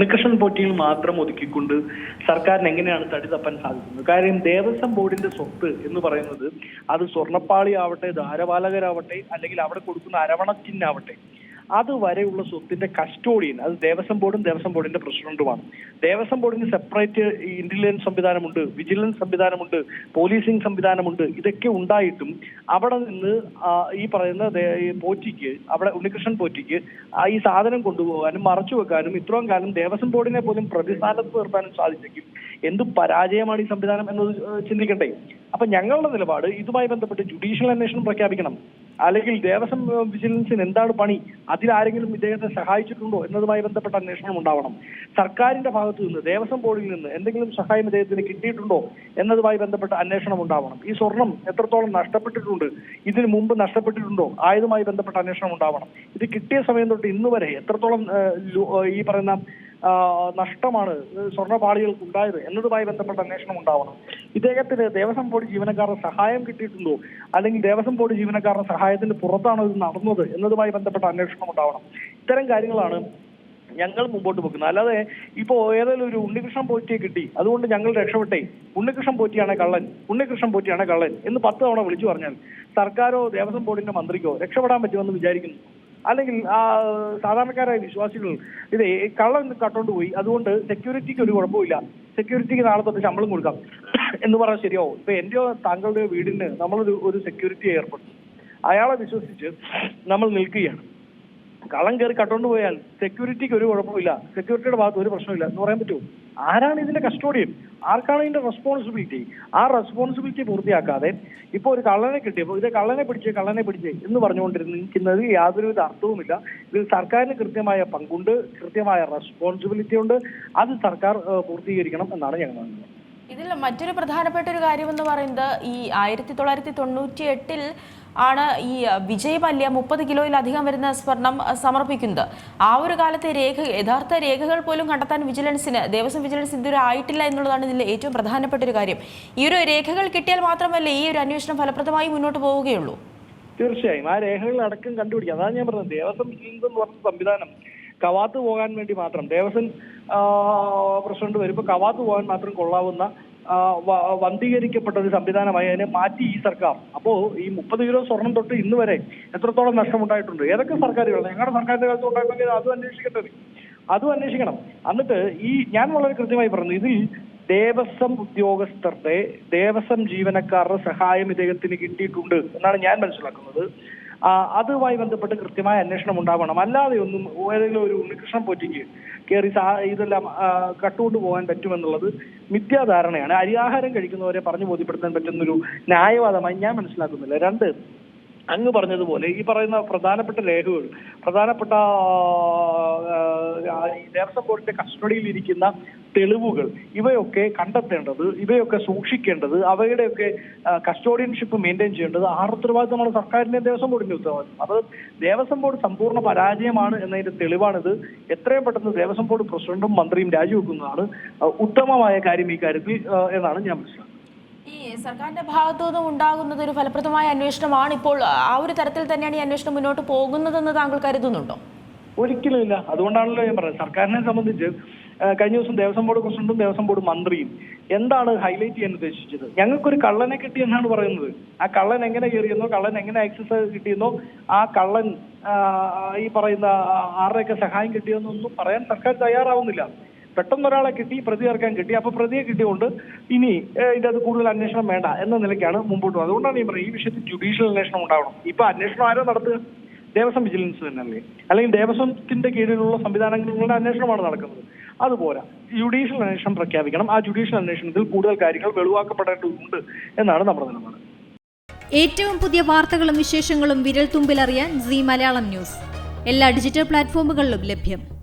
ഉണ്ണികൃഷ്ണൻ പോറ്റിയിൽ മാത്രം ഒതുക്കിക്കൊണ്ട് സർക്കാരിന് എങ്ങനെയാണ് തടി തപ്പാൻ സാധിക്കുന്നത്? കാര്യം ദേവസ്വം ബോർഡിന്റെ സ്വത്ത് എന്ന് പറയുന്നത് അത് സ്വർണപ്പാളി ആവട്ടെ ധാരപാലകരാവട്ടെ അല്ലെങ്കിൽ അവിടെ കൊടുക്കുന്ന അരവണച്ചിന്നാവട്ടെ അതുവരെയുള്ള സ്വത്തിന്റെ കസ്റ്റോഡിയൻ അത് ദേവസ്വം ബോർഡും ദേവസ്വം ബോർഡിന്റെ പ്രസിഡന്റുമാണ്. ദേവസ്വം ബോർഡിന് സെപ്പറേറ്റ് ഇന്റലിജൻസ് സംവിധാനമുണ്ട് വിജിലൻസ് സംവിധാനമുണ്ട് പോലീസിംഗ് സംവിധാനമുണ്ട് ഇതൊക്കെ ഉണ്ടായിട്ടും അവിടെ നിന്ന് ഈ പറയുന്ന പോറ്റിക്ക് അവിടെ ഉണ്ണികൃഷ്ണൻ പോറ്റിക്ക് ഈ സാധനം കൊണ്ടുപോകാനും മറച്ചു വെക്കാനും ഇത്രയും കാലം ദേവസ്വം ബോർഡിനെ പോലും പ്രതിസ്ഥാനത്ത് നിർത്താനും സാധിച്ചെങ്കിൽ എന്ത് പരാജയമാണ് ഈ സംവിധാനം എന്നത് ചിന്തിക്കട്ടെ അപ്പൊ ഞങ്ങളുടെ നിലപാട് ഇതുമായി ബന്ധപ്പെട്ട് ജുഡീഷ്യൽ അന്വേഷണം പ്രഖ്യാപിക്കണം. അല്ലെങ്കിൽ ദേവസ്വം വിജിലൻസിന് എന്താണ് പണി? അതിലാരെങ്കിലും ഇദ്ദേഹത്തെ സഹായിച്ചിട്ടുണ്ടോ എന്നതുമായി ബന്ധപ്പെട്ട അന്വേഷണം ഉണ്ടാവണം. സർക്കാരിന്റെ ഭാഗത്തു നിന്ന് ദേവസ്വം ബോർഡിൽ നിന്ന് എന്തെങ്കിലും സഹായം ഇദ്ദേഹത്തിന് കിട്ടിയിട്ടുണ്ടോ എന്നതുമായി ബന്ധപ്പെട്ട അന്വേഷണം ഉണ്ടാവണം. ഈ സ്വർണം എത്രത്തോളം നഷ്ടപ്പെട്ടിട്ടുണ്ട് ഇതിനു മുമ്പ് നഷ്ടപ്പെട്ടിട്ടുണ്ടോ ആയതുമായി ബന്ധപ്പെട്ട അന്വേഷണം ഉണ്ടാവണം. ഇത് കിട്ടിയ സമയം തൊട്ട് ഇന്ന് വരെ എത്രത്തോളം ഈ പറയുന്ന നഷ്ടമാണ് സ്വർണപാളികൾക്ക് ഉണ്ടായത് എന്നതുമായി ബന്ധപ്പെട്ട അന്വേഷണം ഉണ്ടാവണം. ഇദ്ദേഹത്തിന് ദേവസ്വം ബോർഡ് ജീവനക്കാരുടെ സഹായം കിട്ടിയിട്ടുണ്ടോ? അല്ലെങ്കിൽ ദേവസ്വം ബോർഡ് ജീവനക്കാരുടെ സഹായത്തിന് പുറത്താണോ ഇത് നടന്നത് എന്നതുമായി ബന്ധപ്പെട്ട അന്വേഷണം ഉണ്ടാവണം. ഇത്തരം കാര്യങ്ങളാണ് ഞങ്ങൾ മുമ്പോട്ട് വെക്കുന്നത്. അല്ലാതെ ഇപ്പോ ഏതെങ്കിലും ഒരു ഉണ്ണികൃഷ്ണൻ പോറ്റിയെ കിട്ടി അതുകൊണ്ട് ഞങ്ങൾ രക്ഷപ്പെട്ടേ. ഉണ്ണികൃഷ്ണൻ പോറ്റിയാണ് കള്ളൻ ഉണ്ണികൃഷ്ണൻ പോറ്റിയാണ് കള്ളൻ എന്ന് പത്ത് തവണ വിളിച്ചു പറഞ്ഞാൽ സർക്കാരോ ദേവസ്വം ബോർഡിന്റെ മന്ത്രിക്കോ രക്ഷപ്പെടാൻ പറ്റുമെന്ന് വിചാരിക്കുന്നു. അല്ലെങ്കിൽ സാധാരണക്കാരായ വിശ്വാസികൾ ഇത് കള്ളം കട്ടോണ്ട് പോയി. അതുകൊണ്ട് സെക്യൂരിറ്റിക്ക് ഒരു കുഴപ്പമില്ല സെക്യൂരിറ്റിക്ക് നാളെ തൊട്ട് ശമ്പളം കൊടുക്കാം. എന്ന് പറഞ്ഞാൽ ശരിയാവും. ഇപ്പൊ എന്റെയോ താങ്കളുടെ വീടിന് നമ്മളൊരു ഒരു സെക്യൂരിറ്റി ഏർപ്പെടുത്തും. അയാളെ വിശ്വസിച്ച് നമ്മൾ നിൽക്കുകയാണ്. കള്ളം കയറി കട്ടോണ്ട് പോയാൽ സെക്യൂരിറ്റിക്ക് ഒരു കുഴപ്പമില്ല സെക്യൂരിറ്റിയുടെ ഭാഗത്ത് ഒരു പ്രശ്നമില്ല എന്ന് പറയാൻ പറ്റുമോ? ആരാണ് ഇതിന്റെ കസ്റ്റോഡിയൻ ആർക്കാണ് ഇതിന്റെ റെസ്പോൺസിബിലിറ്റി ആ റെസ്പോൺസിബിലിറ്റി പൂർത്തിയാക്കാതെ ഇപ്പൊ ഒരു കള്ളനെ കിട്ടിയപ്പോൾ ഇത് കള്ളനെ പിടിച്ച് കള്ളനെ പിടിച്ച് എന്ന് പറഞ്ഞുകൊണ്ടിരിക്കുന്നത് യാതൊരുവിധ അർത്ഥവുമില്ല. ഇതിൽ സർക്കാരിന് കൃത്യമായ പങ്കുണ്ട് കൃത്യമായ റെസ്പോൺസിബിലിറ്റി ഉണ്ട്. അത് സർക്കാർ പൂർത്തീകരിക്കണം എന്നാണ് ഞങ്ങൾ ഇതിൽ മറ്റൊരു പ്രധാനപ്പെട്ട ഒരു കാര്യം എന്ന് പറയുന്നത് ഈ ആയിരത്തി തൊള്ളായിരത്തി തൊണ്ണൂറ്റി എട്ടിൽ ആണ് ഈ വിജയ് മല്യ മുപ്പത് കിലോയിലധികം വരുന്ന സ്വർണം സമർപ്പിക്കുന്നത്. ആ ഒരു കാലത്തെ രേഖ യഥാർത്ഥ രേഖകൾ പോലും കണ്ടെത്താൻ വിജിലൻസിന് ദേവസ്വം വിജിലൻസ് ഇതുവരെ ആയിട്ടില്ല എന്നുള്ളതാണ് ഇതിൽ ഏറ്റവും പ്രധാനപ്പെട്ട ഒരു കാര്യം. ഈ ഒരു രേഖകൾ കിട്ടിയാൽ മാത്രമല്ലേ ഈ ഒരു അന്വേഷണം ഫലപ്രദമായി മുന്നോട്ട് പോവുകയുള്ളൂ? തീർച്ചയായും. ആ രേഖകൾ അടക്കം കണ്ടുപിടിക്കാം. അതാണ് ഞാൻ പറഞ്ഞത്. ദേവസ്വം വിജിലൻസ് എന്ന് പറഞ്ഞ സംവിധാനം കവാത്ത് പോകാൻ വേണ്ടി മാത്രം. ദേവസ്വം പ്രസിഡന്റ് വരുമ്പോൾ കവാത്ത് പോകാൻ മാത്രം കൊള്ളാവുന്ന വന്ധീകരിക്കപ്പെട്ട ഒരു സംവിധാനമായി അതിനെ മാറ്റി ഈ സർക്കാർ. അപ്പോ ഈ മുപ്പത് കിലോ സ്വർണം തൊട്ട് ഇന്ന് വരെ എത്രത്തോളം നഷ്ടമുണ്ടായിട്ടുണ്ട്? ഏതൊക്കെ സർക്കാരുകൾ ഞങ്ങളുടെ സർക്കാരിന്റെ കാലത്ത് ഉണ്ടായിട്ടുണ്ടെങ്കിൽ അതും അന്വേഷിക്കേണ്ടത്. അതും അന്വേഷിക്കണം. എന്നിട്ട് ഈ ഞാൻ വളരെ കൃത്യമായി പറഞ്ഞു ഇതിൽ ദേവസ്വം ഉദ്യോഗസ്ഥരുടെ ദേവസ്വം ജീവനക്കാരുടെ സഹായം ഇദ്ദേഹത്തിന് കിട്ടിയിട്ടുണ്ട് എന്നാണ് ഞാൻ മനസ്സിലാക്കുന്നത്. അതുമായി ബന്ധപ്പെട്ട് കൃത്യമായ അന്വേഷണം ഉണ്ടാവണം. അല്ലാതെ ഒന്നും ഏതെങ്കിലും ഒരു ഉണ്ണികൃഷ്ണൻ പൊറ്റിക്ക് കയറി ഇതെല്ലാം കട്ടുകൊണ്ട് പോകാൻ പറ്റുമെന്നുള്ളത് മിഥ്യാധാരണയാണ്. അരിയാഹാരം കഴിക്കുന്നവരെ പറഞ്ഞു ബോധ്യപ്പെടുത്താൻ പറ്റുന്നൊരു ന്യായവാദമായി ഞാൻ മനസ്സിലാക്കുന്നില്ല. രണ്ട് അങ്ങ് പറഞ്ഞതുപോലെ ഈ പറയുന്ന പ്രധാനപ്പെട്ട രേഖകൾ പ്രധാനപ്പെട്ട ദേവസ്വം ബോർഡിന്റെ കസ്റ്റഡിയിൽ ഇരിക്കുന്ന തെളിവുകൾ ഇവയൊക്കെ കണ്ടെത്തേണ്ടത് ഇവയൊക്കെ സൂക്ഷിക്കേണ്ടത് അവയുടെയൊക്കെ കസ്റ്റോഡിയൻഷിപ്പ് മെയിന്റെയിൻ ചെയ്യേണ്ടത് ആർ ഉത്തരവാദിത്തമാണ് സർക്കാരിന്റെ ദേവസ്വം ബോർഡിന്റെ ഉത്തരവാദിത്തം. അത് ദേവസ്വം ബോർഡ് സമ്പൂർണ പരാജയമാണ് എന്നതിന്റെ തെളിവാണിത്. എത്രയും പെട്ടെന്ന് ദേവസ്വം ബോർഡ് പ്രസിഡന്റും മന്ത്രിയും രാജിവെക്കുന്നതാണ് ഉത്തമമായ കാര്യം ഈ കാര്യത്തിൽ എന്നാണ് ഞാൻ മനസ്സിലാക്കുന്നത്. ഈ സർക്കാരിന്റെ ഭാഗത്തു നിന്നും ഉണ്ടാകുന്നത് ഒരു ഫലപ്രദമായ അന്വേഷണമാണ് ഇപ്പോൾ ആ ഒരു തരത്തിൽ തന്നെയാണ് ഈ അന്വേഷണം മുന്നോട്ട് പോകുന്നതെന്ന് താങ്കൾ കരുതുന്നുണ്ടോ? ഒരിക്കലും ഇല്ല. അതുകൊണ്ടാണല്ലോ ഞാൻ പറഞ്ഞത് സർക്കാരിനെ സംബന്ധിച്ച് കഴിഞ്ഞ ദിവസം ദേവസ്വം ബോർഡ് പ്രസിഡന്റും ദേവസ്വം ബോർഡ് മന്ത്രിയും എന്താണ് ഹൈലൈറ്റ് ചെയ്യാൻ ഉദ്ദേശിച്ചത്? ഞങ്ങൾക്കൊരു കള്ളനെ കിട്ടി എന്നാണ് പറയുന്നത്. ആ കള്ളൻ എങ്ങനെ കയറിയെന്നോ കള്ളൻ എങ്ങനെ ആക്സസ് കിട്ടിയെന്നോ ആ കള്ളൻ ഈ പറയുന്ന ആരുടെയൊക്കെ സഹായം കിട്ടിയെന്നൊന്നും പറയാൻ സർക്കാർ തയ്യാറാവുന്നില്ല. പെട്ടെന്ന് ഒരാളെ കിട്ടി പ്രതി ചേർക്കാൻ കിട്ടി അപ്പൊ പ്രതിയെ കിട്ടിയോണ്ട് ഇനി ഇതിന്റെ അത് കൂടുതൽ അന്വേഷണം വേണ്ട എന്ന നിലയ്ക്കാണ് മുമ്പോട്ട് പോകുന്നത്. അതുകൊണ്ടാണ് ഞാൻ പറയുന്നത് ഈ വിഷയത്തിൽ ജുഡീഷ്യൽ അന്വേഷണം ഉണ്ടാവണം. ഇപ്പൊ അന്വേഷണം ആരോ നടത്തുക? ദേവസ്വം വിജിലൻസ് തന്നെയല്ലേ? അല്ലെങ്കിൽ ദേവസ്വത്തിന്റെ കീഴിലുള്ള സംവിധാനങ്ങളുടെ അന്വേഷണമാണ് നടക്കുന്നത്. അതുപോലെ ജുഡീഷ്യൽ അന്വേഷണം പ്രഖ്യാപിക്കണം. ആ ജുഡീഷ്യൽ അന്വേഷണത്തിൽ കൂടുതൽ കാര്യങ്ങൾ വെളിവാക്കപ്പെടേണ്ടതുണ്ട് എന്നാണ് നമ്മുടെ നിലപാട്. ഏറ്റവും പുതിയ വാർത്തകളും വിശേഷങ്ങളും വിരൽ തുമ്പിലറിയാൻ സി മലയാളം ന്യൂസ്. എല്ലാ ഡിജിറ്റൽ പ്ലാറ്റ്ഫോമുകളിലും ലഭ്യം.